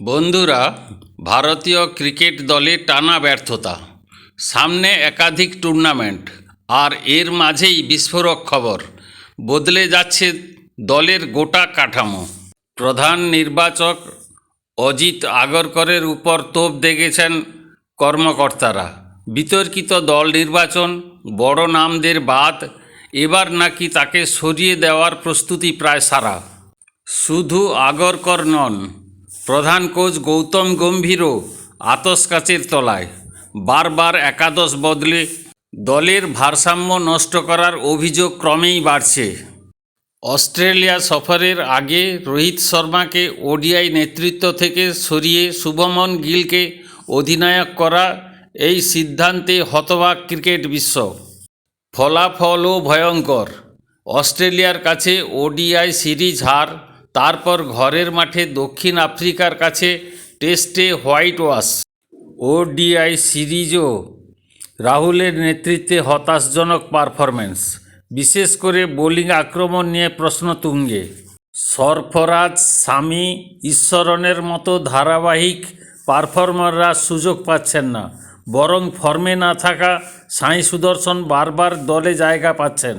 বন্ধুরা, ভারতীয় ক্রিকেট দলে টানা ব্যর্থতা, সামনে একাধিক টুর্নামেন্ট, আর এর মাঝেই বিস্ফোরক খবর, বদলে যাচ্ছে দলের গোটা কাঠামো। প্রধান নির্বাচক অজিত আগরকরের উপর তোপ দেখেছেন কর্মকর্তারা। বিতর্কিত দল নির্বাচন, বড় নামদের বাদ, এবার নাকি তাকে সরিয়ে দেওয়ার প্রস্তুতি প্রায় সারা। শুধু আগরকর নন প্রধান কোচ গৌতম গম্ভীরও আতস কাচের তলায়। বারবার একাদশ বদলে দলের ভারসাম্য নষ্ট করার অভিযোগ ক্রমেই বাড়ছে। অস্ট্রেলিয়া সফরের আগে রোহিত শর্মাকে ওডিআই নেতৃত্ব থেকে সরিয়ে শুভমন গিলকে অধিনায়ক করা এই সিদ্ধান্তে হতবাক ক্রিকেট বিশ্ব। ফলাফলও ভয়ঙ্কর। অস্ট্রেলিয়ার কাছে ওডিআই সিরিজ হার তারপর ঘরের মাঠে দক্ষিণ আফ্রিকার কাছে টেস্টে হোয়াইট ওয়াশ। ওডিআই সিরিজও রাহুলের নেতৃত্বে হতাশজনক পারফরম্যান্স। বিশেষ করে বোলিং আক্রমণ নিয়ে প্রশ্ন তুঙ্গে। সরফরাজ স্বামী ঈশ্বরনের মতো ধারাবাহিক পারফর্মাররা সুযোগ পাচ্ছেন না। বরং ফর্মে না থাকা সাই সুদর্শন বারবার দলে জায়গা পাচ্ছেন।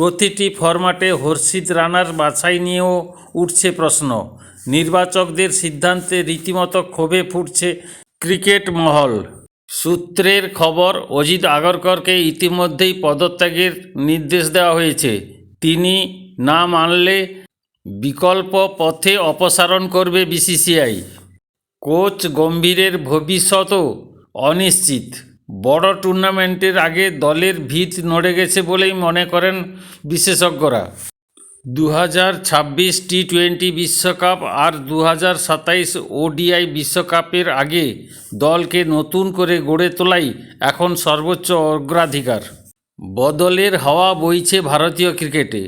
প্রতিটি ফরম্যাটে হর্ষিত রানার বাছাই নিয়েও উঠছে প্রশ্ন। নির্বাচকদের সিদ্ধান্তে রীতিমতো ক্ষোভে ফুটছে ক্রিকেট মহল। সূত্রের খবর, অজিত আগরকরকে ইতিমধ্যেই পদত্যাগের নির্দেশ দেওয়া হয়েছে। তিনি না মানলে বিকল্প পথে অপসারণ করবে বিসিসিআই। কোচ গম্ভীরের ভবিষ্যতও অনিশ্চিত। বড় টুর্নামেন্টের আগে দলের ভিত নড়ে গেছে বলেই মনে করেন বিশেষজ্ঞরা। দু হাজার ছাব্বিশ টি টোয়েন্টি বিশ্বকাপ আর দু হাজার সাতাইশ ওডিআই বিশ্বকাপের আগে দলকে নতুন করে গড়ে তোলাই এখন সর্বোচ্চ অগ্রাধিকার। বদলের হাওয়া বইছে ভারতীয় ক্রিকেটে।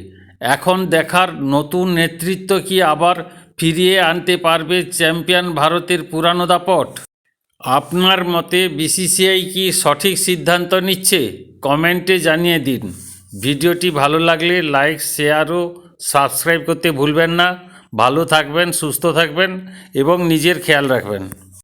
এখন দেখার নতুন নেতৃত্ব কি আবার ফিরিয়ে আনতে পারবে চ্যাম্পিয়ন ভারতের পুরানো দাপট? আপনার মতে বিসিসিআই কি সঠিক সিদ্ধান্ত নিচ্ছে? কমেন্টে জানিয়ে দিন। ভিডিওটি ভালো লাগলে লাইক, শেয়ার ও সাবস্ক্রাইব করতে ভুলবেন না। ভালো থাকবেন, সুস্থ থাকবেন এবং নিজের খেয়াল রাখবেন।